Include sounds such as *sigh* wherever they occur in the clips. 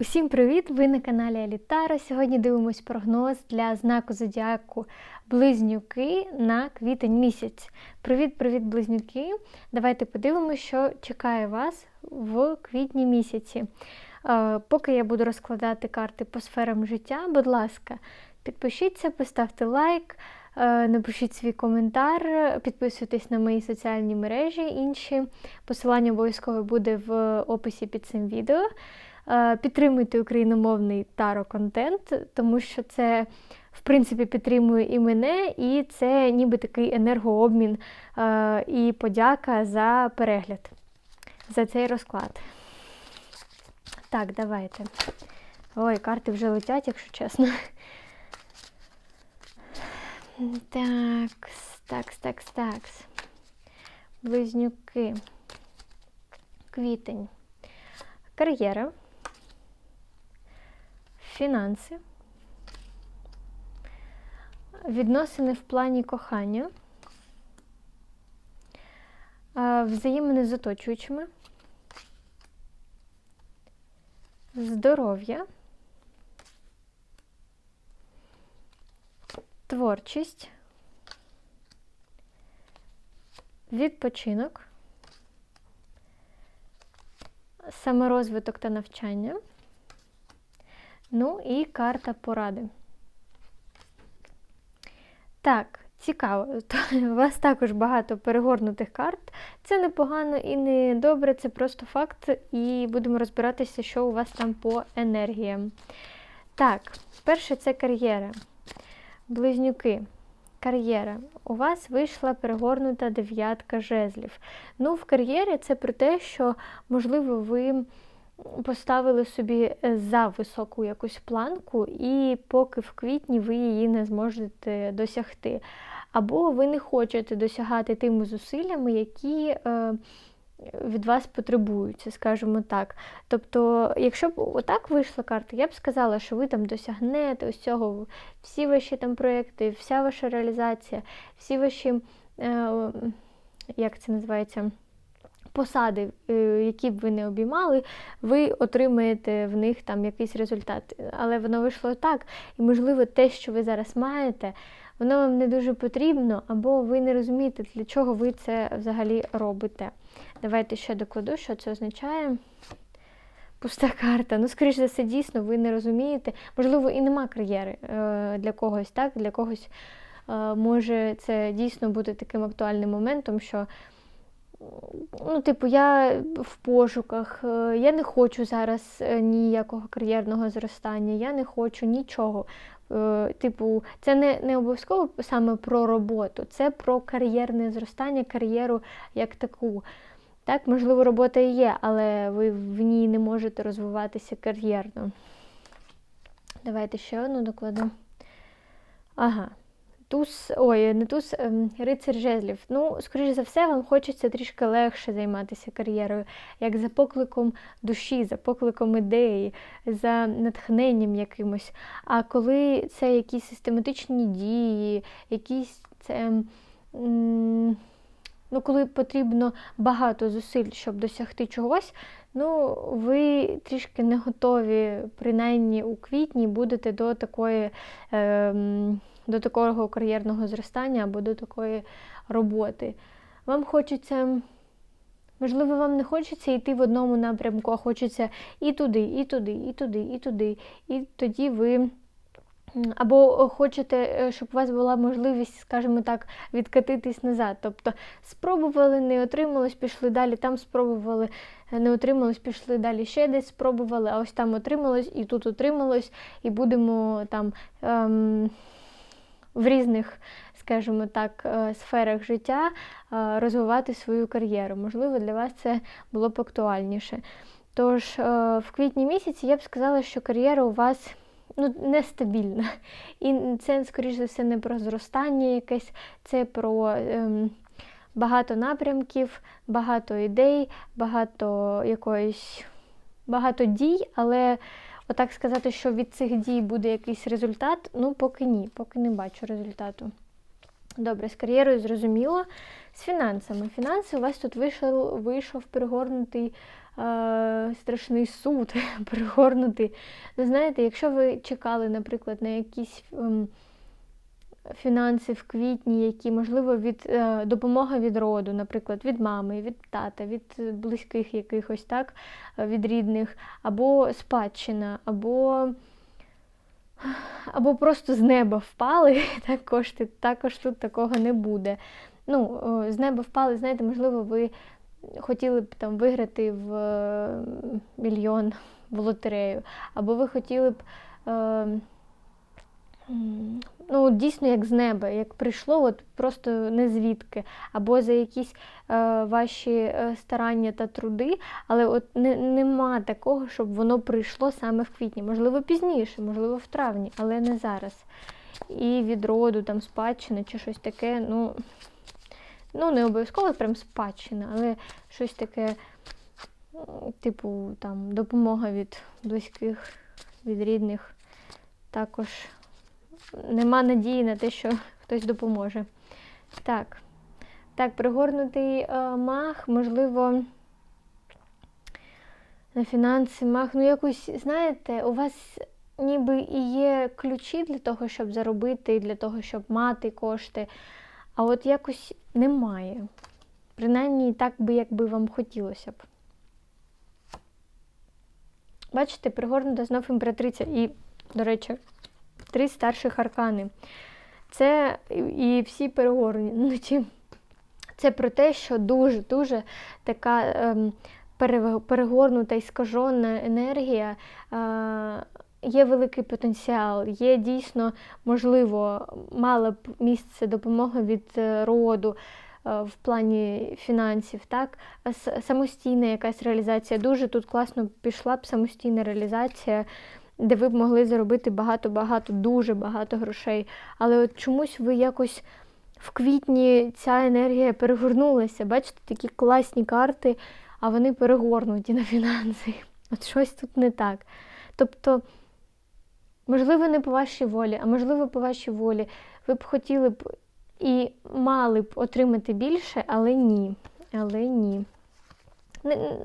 Усім привіт! Ви на каналі Алітара. Сьогодні дивимось прогноз для знаку зодіаку Близнюки на квітень місяць. Привіт-привіт, близнюки! Давайте подивимося, що чекає вас в квітні місяці. Е, Поки я буду розкладати карти по сферам життя, будь ласка, підпишіться, поставте лайк. е, Напишіть свій коментар, підписуйтесь на мої соціальні мережі інші. Посилання обов'язково буде в описі під цим відео. Е, Підтримуйте україномовний таро-контент, тому що це, в принципі, підтримує і мене, і це ніби такий енергообмін е, і подяка за перегляд, за цей розклад. Так, давайте. Ой, карти вже летять, якщо чесно. Такс, такс, такс, такс. Близнюки. Квітень. Кар'єра. Фінанси. Відносини в плані кохання. а, Взаємини з оточуючими. Здоров'я. Творчість. Відпочинок. Саморозвиток та навчання. Ну і карта поради. Так, цікаво. У вас також багато перегорнутих карт. Це непогано і не добре, це просто факт. І будемо розбиратися, що у вас там по енергіям. Так, перше це кар'єра. Близнюки. Кар'єра. У вас вийшла перегорнута дев'ятка жезлів. Ну, в кар'єрі це про те, що, можливо, ви поставили собі за високу якусь планку, і поки в квітні ви її не зможете досягти. Або ви не хочете досягати тими зусиллями, які е, від вас потребуються, скажімо так. Тобто, якщо б отак вийшла карта, я б сказала, що ви там досягнете ось цього, всі ваші там проєкти, вся ваша реалізація, всі ваші, е, як це називається, посади, е, які б ви не обіймали, ви отримаєте в них там якийсь результат. Але воно вийшло так, і, можливо, те, що ви зараз маєте, воно вам не дуже потрібно, або ви не розумієте, для чого ви це взагалі робите. Давайте ще докладу, що це означає. Пуста карта. Ну, скоріш за все, дійсно, ви не розумієте. Можливо, і нема кар'єри е, для когось, так? Для когось е, може це дійсно бути таким актуальним моментом, що ну, типу, я в пошуках, е, я не хочу зараз е, ніякого кар'єрного зростання, я не хочу нічого. Е, Типу, це не, не обов'язково саме про роботу, це про кар'єрне зростання, кар'єру як таку. Так, можливо, робота і є, але ви в ній не можете розвиватися кар'єрно. Давайте ще одну докладу. Ага. Туз, ой, не туз, ем, рицар жезлів. Ну, скоріш за все, вам хочеться трішки легше займатися кар'єрою, як за покликом душі, за покликом ідеї, за натхненням якимось. А коли це якісь систематичні дії, якісь це. м, Ну, коли потрібно багато зусиль, щоб досягти чогось, ну, ви трішки не готові, принаймні у квітні, будете до такої. Е, до такого кар'єрного зростання або до такої роботи. Вам хочеться, можливо, вам не хочеться йти в одному напрямку, а хочеться і туди, і туди, і туди, і туди. І тоді ви. Або хочете, е, щоб у вас була можливість, скажімо так, відкатитись назад. Тобто спробували, не отрималось, пішли далі, там спробували, не отрималось, пішли далі ще десь спробували, а ось там отрималось, і тут отрималось, і будемо там. Ем, в різних, скажімо так, е, сферах життя е, розвивати свою кар'єру. Можливо, для вас це було б актуальніше. Тож, е, в квітні місяці я б сказала, що кар'єра у вас ну, нестабільна. І це, скоріш за все, не про зростання якесь, це про. Ем, Багато напрямків, багато ідей, багато якоїсь багато дій, але Отак сказати, що від цих дій буде якийсь результат, ну поки ні, поки не бачу результату. Добре, з кар'єрою зрозуміло. З фінансами. Фінанси у вас тут вийшов вийшов перегорнутий е, страшний суд *laughs* перегорнутий. Ну, знаєте, якщо ви чекали, наприклад, на якісь ем, фінанси в квітні, які, можливо, від е, допомога від роду, наприклад, від мами, від тата, від близьких якихось, так, е, від рідних, або спадщина, або або просто з неба впали, *laughs* так, кошти, також тут такого не буде. Ну, З неба впали, знаєте, можливо, ви хотіли б там виграти в е, мільйон в лотерею, або ви хотіли б. Ну, дійсно, як з неба, як прийшло, от просто не звідки, або за якісь е, ваші е, старання та труди, але от не, нема такого, щоб воно прийшло саме в квітні. Можливо, пізніше, можливо, в травні, але не зараз. І від роду, там, спадщини чи щось таке, ну, ну не обов'язково прям спадщина, але щось таке, типу, там, допомога від близьких, від рідних також нема надії на те, що хтось допоможе. Так, так, пригорнутий е, мах, можливо, на фінанси мах. Ну, якось, знаєте, у вас ніби і є ключі для того, щоб заробити, для того, щоб мати кошти, а от якось немає. Принаймні, так би, як би вам хотілося б. Бачите, пригорнута знов імператриця. І, до речі, три старших аркани. Це і всі перегорнуті. Це про те, що дуже-дуже така ем, перегорнута і скажена енергія. Е, Є великий потенціал, є дійсно, можливо, мала б місце допомоги від е, роду е, в плані фінансів, так? самостійна якась реалізація. Дуже тут класно пішла б самостійна реалізація де ви б могли заробити багато-багато, дуже багато грошей. Але от чомусь ви якось в квітні ця енергія перегорнулася. Бачите, такі класні карти, а вони перегорнуті на фінанси. От щось тут не так. Тобто, можливо, не по вашій волі, а можливо, по вашій волі. Ви б хотіли б і мали б отримати більше, але ні. Але ні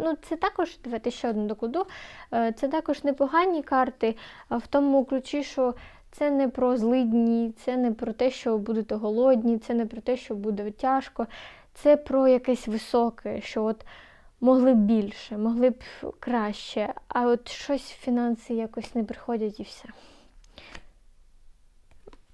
ну, Це також, давайте ще одну докладу, е, це також непогані карти, в тому ключі, що це не про злидні, це не про те, що будете голодні, це не про те, що буде тяжко, це про якесь високе, що от могли б більше, могли б краще, а от щось фінанси якось не приходять і все.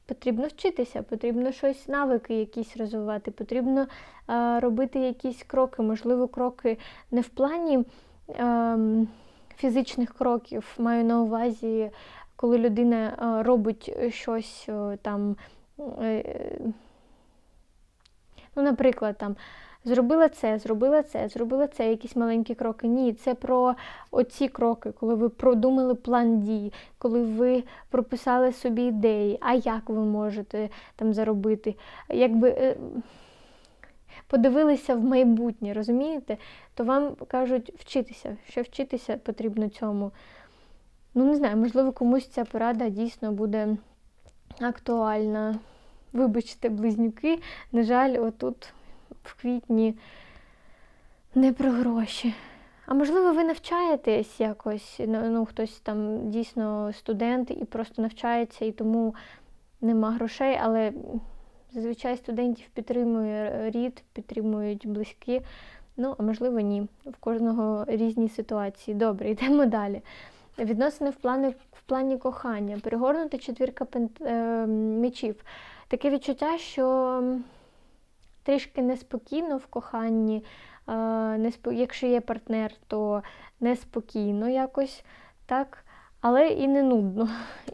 Потрібно вчитися, потрібно щось, навики якісь розвивати, потрібно е, робити якісь кроки, можливо, кроки не в плані е, фізичних кроків. Маю на увазі, коли людина е, робить щось е, там, е, ну, наприклад, там. Зробила це, зробила це, зробила це, якісь маленькі кроки. Ні, це про оці кроки, коли ви продумали план дій, коли ви прописали собі ідеї, а як ви можете там заробити. Якби е, подивилися в майбутнє, розумієте? То вам кажуть вчитися, що вчитися потрібно цьому. Ну, не знаю, можливо, комусь ця порада дійсно буде актуальна. Вибачте, близнюки, на жаль, отут в квітні не про гроші. А можливо, ви навчаєтесь якось, ну, ну, хтось там дійсно студент і просто навчається, і тому нема грошей, але зазвичай студентів підтримує рід, підтримують близькі. Ну, а можливо, ні. В кожного різні ситуації. Добре, *laughs* йдемо далі. Відносини в плані в плані кохання. Перегорнута четвірка пент, е, мечів. Таке відчуття, що трішки неспокійно в коханні, якщо є партнер, то неспокійно якось, так? але і не нудно.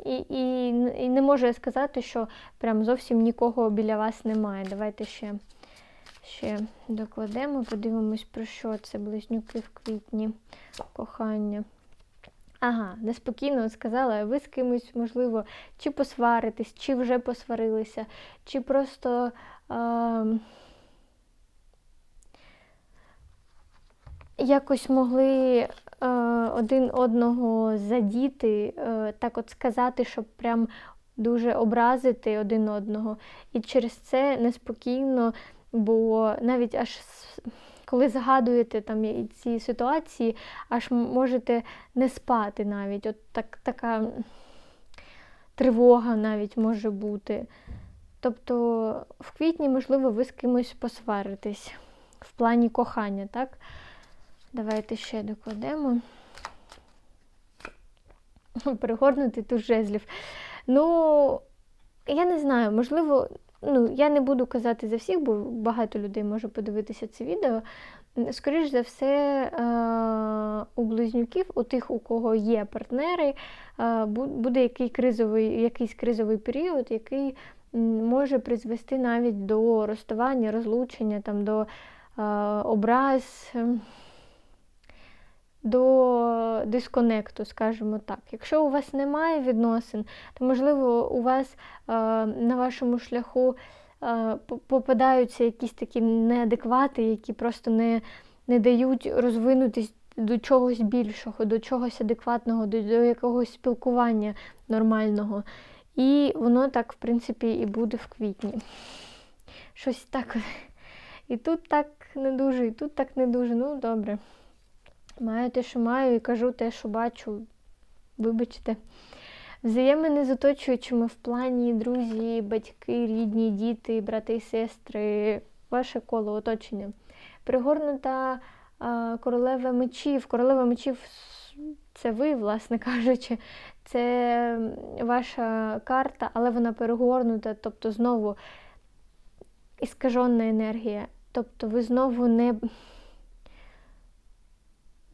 І, і, і не можу я сказати, що прям зовсім нікого біля вас немає. Давайте ще ще докладемо, подивимось, про що це близнюки в квітні кохання. Ага, неспокійно сказала, ви з кимось, можливо, чи посваритесь, чи вже посварилися, чи просто. Е якось могли е, один одного задіти, е, так от сказати, щоб прям дуже образити один одного. І через це неспокійно, бо навіть аж коли згадуєте там ці ситуації, аж можете не спати навіть. От так, така тривога навіть може бути. Тобто в квітні, можливо, ви з кимось посваритесь в плані кохання, так? Давайте ще докладемо. Перегорнути тут жезлів. Ну, я не знаю, можливо, ну, я не буду казати за всіх, бо багато людей може подивитися це відео. Скоріше за все, е, у близнюків, у тих, у кого є партнери, е, буде який кризовий, якийсь кризовий період, який може призвести навіть до розставання, розлучення, там, до е, образ. До дисконекту, скажімо так. Якщо у вас немає відносин, то, можливо, у вас е, на вашому шляху е, попадаються якісь такі неадеквати, які просто не не дають розвинутись до чогось більшого, до чогось адекватного, до, до якогось спілкування нормального. І воно так, в принципі, і буде в квітні. Щось так. І тут так не дуже, і тут так не дуже. Ну, добре. Маю те, що маю, і кажу те, що бачу. Вибачте. Взаємини з оточуючими в плані друзі, батьки, рідні, діти, брати і сестри, ваше коло оточення. Пригорнута а, королева мечів. Королева мечів це ви, власне кажучи, це ваша карта, але вона перегорнута, тобто знову іскажена енергія. Тобто ви знову не.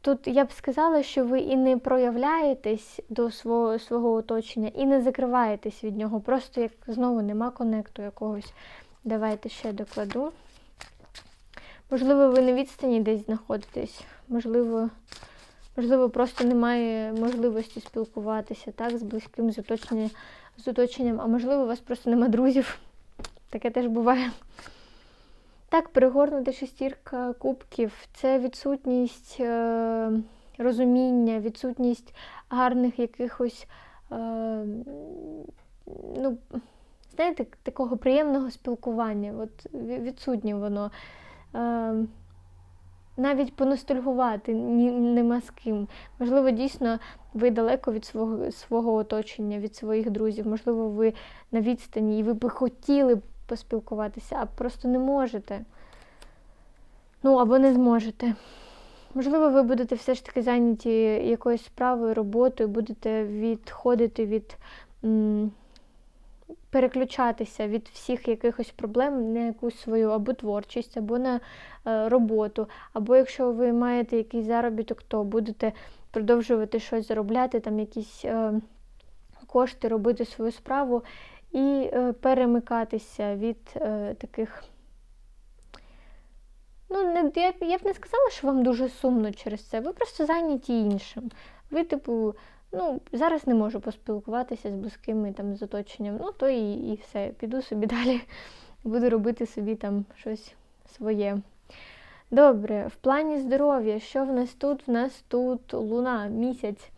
Тут я б сказала, що ви і не проявляєтесь до свого свого оточення, і не закриваєтесь від нього. Просто як знову нема конекту якогось. Давайте ще докладу. Можливо, ви на відстані десь знаходитесь, можливо, можливо, просто немає можливості спілкуватися так, з близьким з оточенням, з оточенням, а можливо, у вас просто нема друзів. Таке теж буває. Так, перегорнута шестірка кубків це відсутність е, розуміння, відсутність гарних якихось, е, ну, знаєте, такого приємного спілкування. От Відсутнє воно. Е, навіть поностальгувати нема з ким. Можливо, дійсно ви далеко від свого свого оточення, від своїх друзів. Можливо, ви на відстані, і ви би хотіли поспілкуватися, а просто не можете. Ну, або не зможете. Можливо, ви будете все ж таки зайняті якоюсь справою, роботою, будете відходити від м, переключатися від всіх якихось проблем на якусь свою або творчість, або на е, роботу. Або якщо ви маєте якийсь заробіток, то будете продовжувати щось заробляти, там якісь е, кошти, робити свою справу і е, перемикатися від е, таких. Ну, не, я, я б не сказала, що вам дуже сумно через це. Ви просто зайняті іншим. Ви, типу, ну, зараз не можу поспілкуватися з близькими там, з оточенням, ну, то і і все. Піду собі *laughs* далі, буду робити собі там щось своє. Добре, в плані здоров'я, що в нас тут? В нас тут луна, місяць.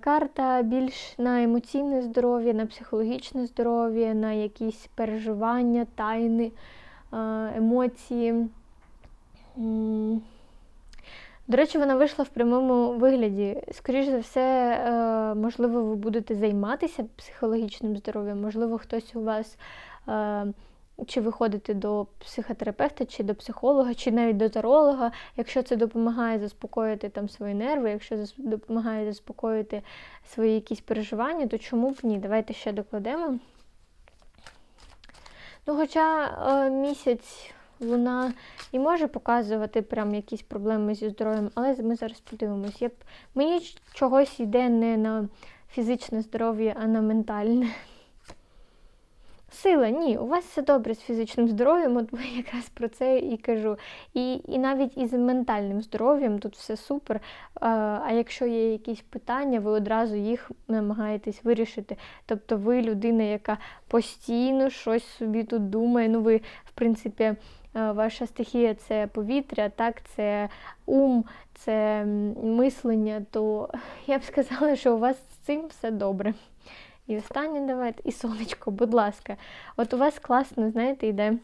Карта більш на емоційне здоров'я, на психологічне здоров'я, на якісь переживання, тайни, емоції. До речі, вона вийшла в прямому вигляді. Скоріше за все, е, можливо, ви будете займатися психологічним здоров'ям, можливо, хтось у вас. Чи ви ходите до психотерапевта, чи до психолога, чи навіть до таролога, якщо це допомагає заспокоїти там свої нерви, якщо допомагає заспокоїти свої якісь переживання, то чому б ні? Давайте ще докладемо. Ну, Хоча е, місяць луна і може показувати прям якісь проблеми зі здоров'ям, але ми зараз подивимось. Я. Мені чогось йде не на фізичне здоров'я, а на ментальне. Сила, ні, у вас все добре з фізичним здоров'ям, от я якраз про це і кажу. І і навіть із ментальним здоров'ям тут все супер. А, якщо є якісь питання, ви одразу їх намагаєтесь вирішити. Тобто ви людина, яка постійно щось собі тут думає. Ну, ви, в принципі, ваша стихія це повітря, так, це ум, це мислення, то я б сказала, що у вас з цим все добре. І останнє давайте, і сонечко, будь ласка. От у вас класно, знаєте, йде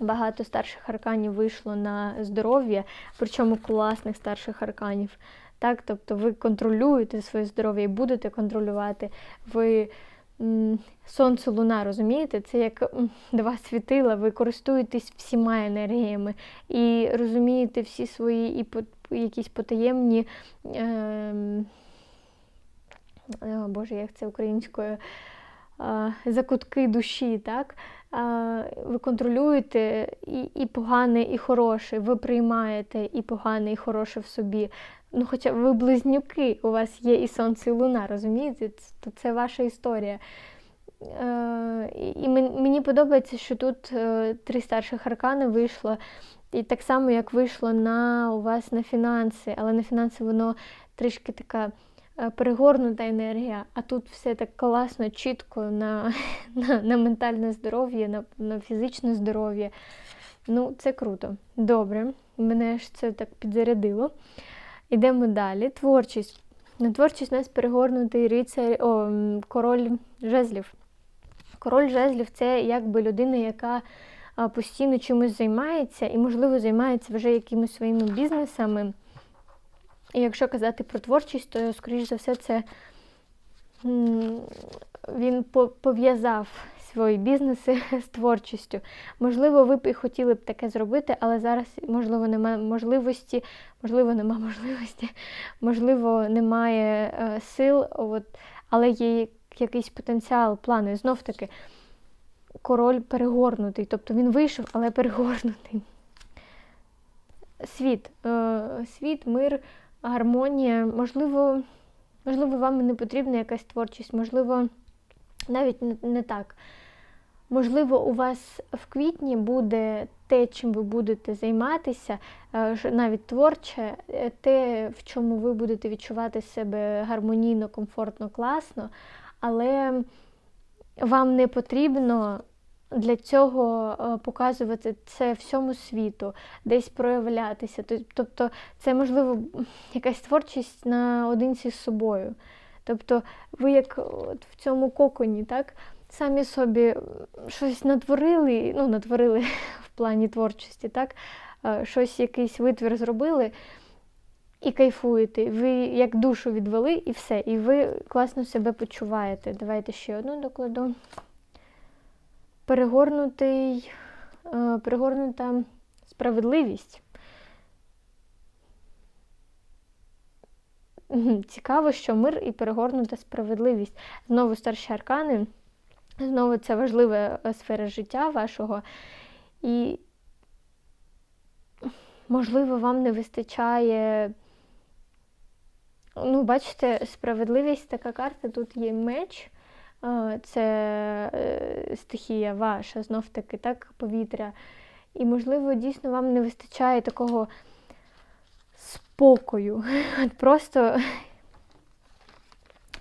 Багато старших арканів вийшло на здоров'я, причому класних старших арканів. Так? Тобто ви контролюєте своє здоров'я і будете контролювати. Ви Сонце, луна, розумієте? Це як два світила, ви користуєтесь всіма енергіями і розумієте всі свої і по, якісь потаємні. Е, Боже, як це українською? Е, закутки душі, так? Е, ви контролюєте і і погане, і хороше, ви приймаєте і погане, і хороше в собі. Ну, Хоча ви близнюки, у вас є і сонце, і луна, розумієте? То це ваша історія. Е, і мені подобається, що тут е, три старших аркани вийшло. І так само, як вийшло на у вас на фінанси, але на фінанси воно трішки така е, перегорнута енергія, а тут все так класно, чітко на *laughs* на, на ментальне здоров'я, на на фізичне здоров'я. Ну, це круто. Добре, мене ж це так підзарядило. Йдемо далі. Творчість. На творчість у нас перегорнутий рицар, о, король жезлів. Король жезлів це якби людина, яка постійно чимось займається і, можливо, займається вже якимись своїми бізнесами. І якщо казати про творчість, то, скоріш за все, це він пов'язав свої бізнеси *laughs* з творчістю. Можливо, ви б і хотіли б таке зробити, але зараз, можливо, немає *laughs* можливості, можливо, немає можливості, можливо, немає сил, от, але є якийсь потенціал, плани. Знов таки, король перегорнутий. Тобто він вийшов, але перегорнутий. Світ, е, світ, мир, гармонія. Можливо, можливо, вам не потрібна якась творчість, можливо, навіть не, так. Можливо, у вас в квітні буде те, чим ви будете займатися, е, навіть творче, е, те, в чому ви будете відчувати себе гармонійно, комфортно, класно, але вам не потрібно для цього е, показувати це всьому світу, десь проявлятися. Тобто, це можливо якась творчість наодинці з собою. Тобто, ви як от в цьому коконі, так? самі собі щось натворили, ну, натворили *laughs* в плані творчості, так? щось, якийсь витвір зробили і кайфуєте. Ви як душу відвели і все. І ви класно себе почуваєте. Давайте ще одну докладу. Перегорнутий, перегорнута справедливість. *laughs* Цікаво, що мир і перегорнута справедливість. Знову старші аркани. Знову це важлива е, сфера життя вашого. І, можливо, вам не вистачає. Ну, бачите, справедливість така карта, тут є меч, е, це е, стихія ваша, знов-таки, так, повітря. І, можливо, дійсно вам не вистачає такого спокою. *laughs* От Просто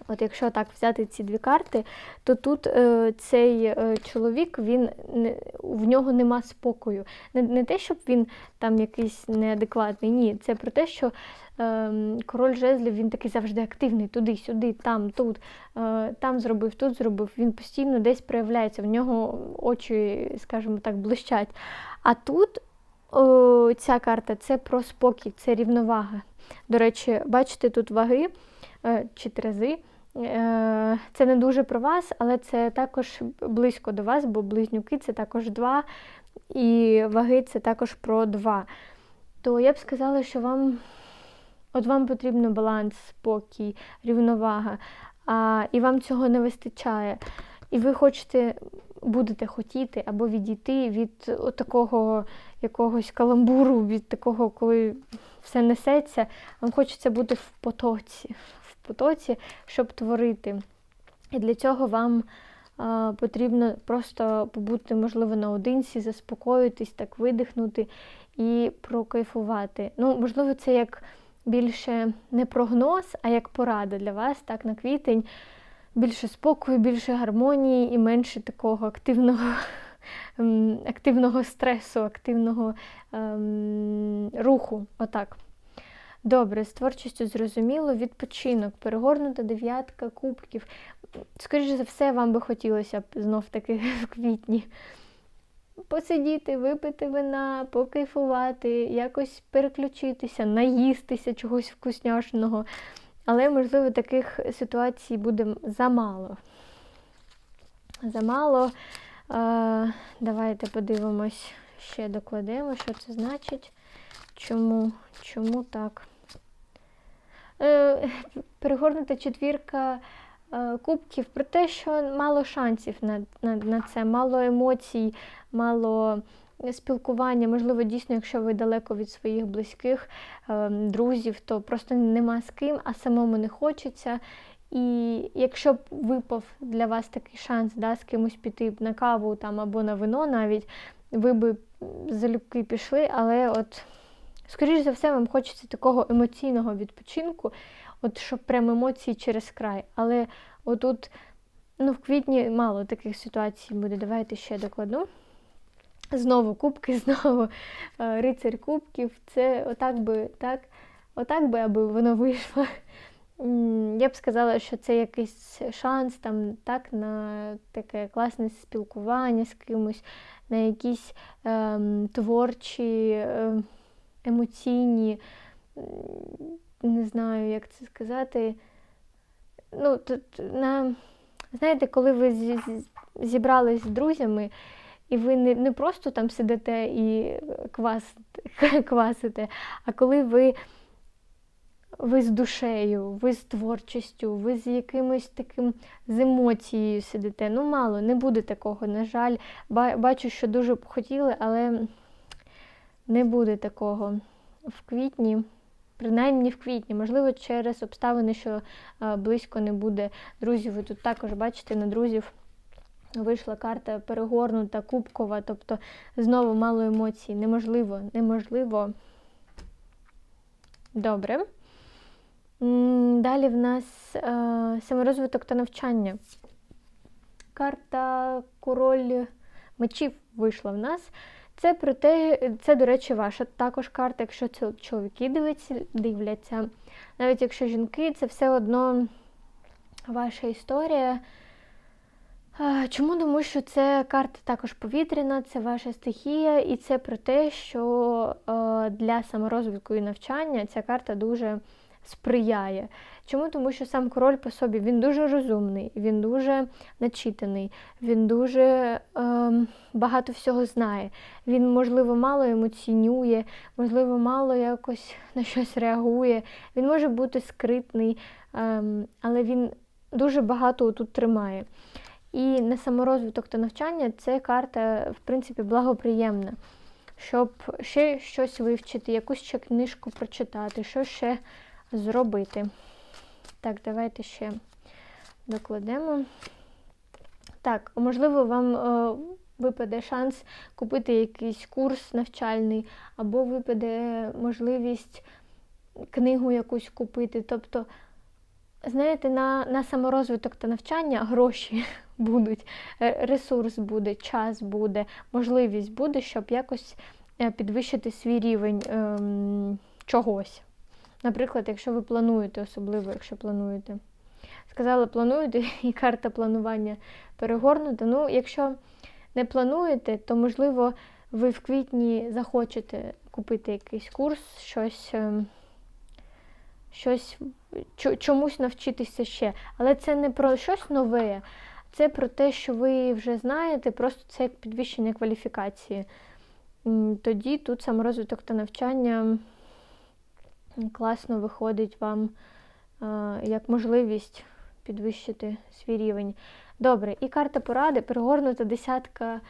От якщо так взяти ці дві карти, то тут е, цей е, чоловік, він не, в нього нема спокою. Не, не те, щоб він там якийсь неадекватний, ні. Це про те, що король жезлів він такий завжди активний, туди, сюди, там, тут, е, там зробив, тут зробив. Він постійно десь проявляється, в нього очі, скажімо так, блищать. А тут ця карта це про спокій, це рівновага. До речі, бачите, тут ваги е, чи трези. Е, це не дуже про вас, але це також близько до вас, бо близнюки це також два, і ваги це також про два. То я б сказала, що вам от вам потрібен баланс, спокій, рівновага, а, і вам цього не вистачає. І ви хочете, будете хотіти або відійти від такого якогось каламбуру, від такого, коли все несеться, вам хочеться бути в потоці в потоці, щоб творити. І для цього вам а, потрібно просто побути, можливо, наодинці, заспокоїтись, так видихнути і прокайфувати. Ну, можливо, це як більше не прогноз, а як порада для вас, так, на квітень. Більше спокою, більше гармонії і менше такого активного *laughs* активного стресу, активного ем, руху. Отак. Добре, з творчістю зрозуміло, відпочинок, перегорнута дев'ятка кубків. Скоріше за все, вам би хотілося б знов-таки *laughs* в квітні. Посидіти, випити вина, покайфувати, якось переключитися, наїстися чогось вкусняшного. Але, можливо, таких ситуацій буде замало. Замало. Е, давайте подивимось, ще докладемо, що це значить. Чому, Чому так? Е, перегорнута четвірка кубків про те, що мало шансів на, на, на це, мало емоцій, мало спілкування. Можливо, дійсно, якщо ви далеко від своїх близьких е, друзів, то просто нема з ким, а самому не хочеться. І якщо б випав для вас такий шанс да, з кимось піти на каву там, або на вино навіть, ви би залюбки пішли, але от, скоріш за все, вам хочеться такого емоційного відпочинку, от щоб прям емоції через край. Але отут, ну, в квітні мало таких ситуацій буде. Давайте ще докладу. Знову кубки, *laughs* знову е, рицарь кубків. Це отак би, так, отак би, аби воно вийшло. Я б сказала, що це якийсь шанс там, так, на таке класне спілкування з кимось, на якісь е, творчі, е, емоційні, не знаю, як це сказати. Ну, тут на, Знаєте, коли ви зібрались з друзями, і ви не не просто там сидите і квасите, *laughs* квасите, а коли ви ви з душею, ви з творчістю, ви з якимось таким з емоцією сидите. Ну, мало, не буде такого, на жаль. Бачу, що дуже б хотіли, але не буде такого в квітні. Принаймні в квітні, можливо, через обставини, що близько не буде друзів. Ви тут також бачите на друзів. Вийшла карта перегорнута, кубкова, тобто знову мало емоцій. Неможливо, неможливо. Добре. Далі в нас е, саморозвиток та навчання. Карта король мечів вийшла в нас. Це про те, це, до речі, ваша також карта, якщо чоловіки дивляться, дивляться. Навіть якщо жінки, це все одно ваша історія. Чому? Тому що це карта також повітряна, це ваша стихія, і це про те, що для саморозвитку і навчання ця карта дуже сприяє. Чому? Тому що сам король по собі він дуже розумний, він дуже начитаний, він дуже е, багато всього знає. Він, можливо, мало емоційнює, можливо, мало якось на щось реагує. Він може бути скритний, е, але він дуже багато тут тримає. І на саморозвиток та навчання це карта, в принципі, благоприємна. Щоб ще щось вивчити, якусь ще книжку прочитати, що ще зробити. Так, давайте ще докладемо. Так, можливо, вам е, випаде шанс купити якийсь курс навчальний, або випаде можливість книгу якусь купити. Тобто, знаєте, на на саморозвиток та навчання гроші *laughs* будуть, е, ресурс буде, час буде, можливість буде, щоб якось е, підвищити свій рівень е, чогось. Наприклад, якщо ви плануєте, особливо, якщо плануєте. Сказали, плануєте, *laughs* і карта планування перегорнута. Ну, якщо не плануєте, то, можливо, ви в квітні захочете купити якийсь курс, щось ем, щось чомусь навчитися ще. Але це не про щось нове, це про те, що ви вже знаєте, просто це як підвищення кваліфікації. Тоді тут саморозвиток та навчання класно виходить вам як можливість підвищити свій рівень. Добре, і карта поради перегорнута десятка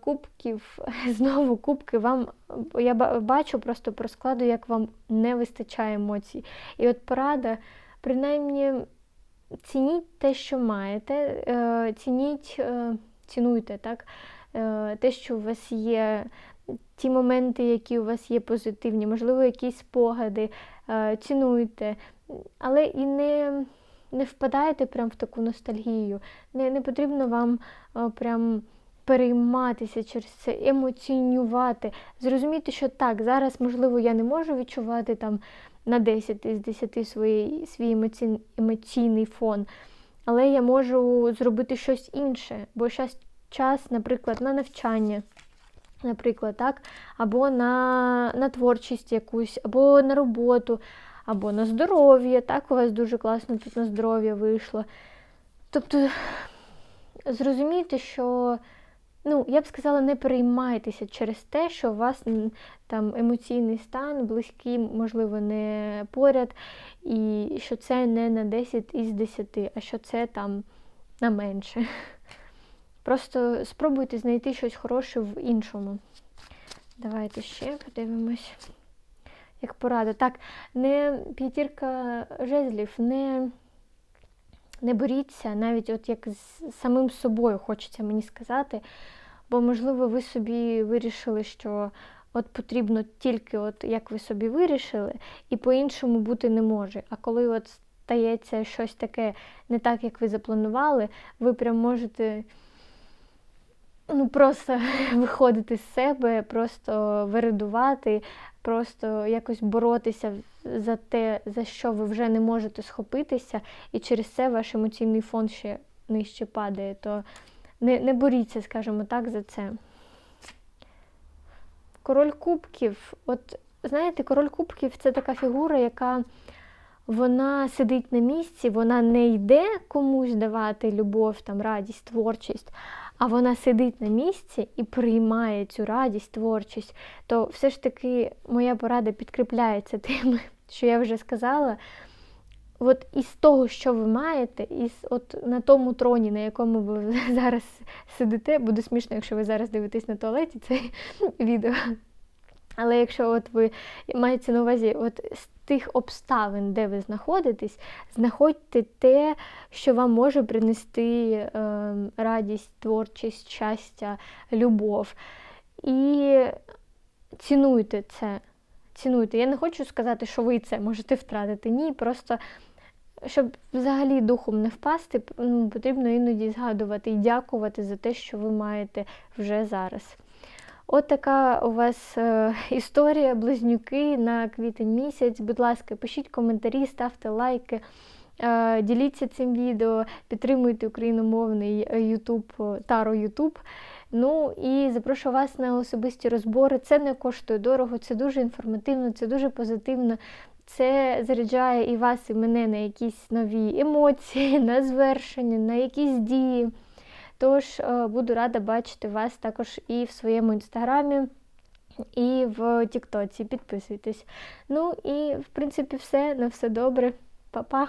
кубків. *laughs* Знову кубки вам, я бачу просто по розкладу, як вам не вистачає емоцій. І от порада, принаймні, цініть те, що маєте, е, цініть, е, цінуйте так, е, те, що у вас є ті моменти, які у вас є позитивні, можливо, якісь спогади, е, цінуйте, але і не не впадайте прям в таку ностальгію. Не не потрібно вам е, прям перейматися через це, емоційнювати. Зрозуміти, що так, зараз, можливо, я не можу відчувати там на 10 із 10 свій, свій емоційний фон, але я можу зробити щось інше, бо зараз час, наприклад, на навчання наприклад, так, або на, на творчість якусь, або на роботу, або на здоров'я. Так, у вас дуже класно тут на здоров'я вийшло. Тобто, зрозумійте, що. Ну, я б сказала, не переймайтеся через те, що у вас там емоційний стан, близький, можливо, не поряд, і що це не на 10 із 10, а що це там на менше. Просто спробуйте знайти щось хороше в іншому. Давайте ще подивимось. Як порада. Так, не п'ятірка жезлів, не не боріться, навіть от як з самим собою хочеться мені сказати. Бо, можливо, ви собі вирішили, що от потрібно тільки, от як ви собі вирішили, і по-іншому бути не може. А коли от стається щось таке не так, як ви запланували, ви прям можете ну, просто *laughs* виходити з себе, просто виридувати, просто якось боротися за те, за що ви вже не можете схопитися, і через це ваш емоційний фон ще нижче падає. То не, не боріться, скажімо так, за це. Король кубків, от знаєте, король кубків це така фігура, яка вона сидить на місці, вона не йде комусь давати любов, там, радість, творчість, а вона сидить на місці і приймає цю радість, творчість. То все ж таки моя порада підкріпляється тим, *laughs* що я вже сказала. От із того, що ви маєте, із от на тому троні, на якому ви *laughs* зараз сидите, буде смішно, якщо ви зараз дивитесь на туалеті це *laughs* відео. Але якщо от ви маєте на увазі от з тих обставин, де ви знаходитесь, знаходьте те, що вам може принести е, радість, творчість, щастя, любов. І цінуйте це. Цінуйте. Я не хочу сказати, що ви це можете втратити. Ні, просто щоб взагалі духом не впасти, ну, потрібно іноді згадувати і дякувати за те, що ви маєте вже зараз. От така у вас е, історія, близнюки на квітень місяць. Будь ласка, пишіть коментарі, ставте лайки, е, діліться цим відео, підтримуйте україномовний YouTube, Таро YouTube. Ну і запрошую вас на особисті розбори. Це не коштує дорого, це дуже інформативно, це дуже позитивно. Це заряджає і вас, і мене на якісь нові емоції, *laughs* на звершення, на якісь дії. Тож е, буду рада бачити вас також і в своєму інстаграмі, і в Тіктоці. Підписуйтесь. Ну і, в принципі, все. На все добре. Па-па!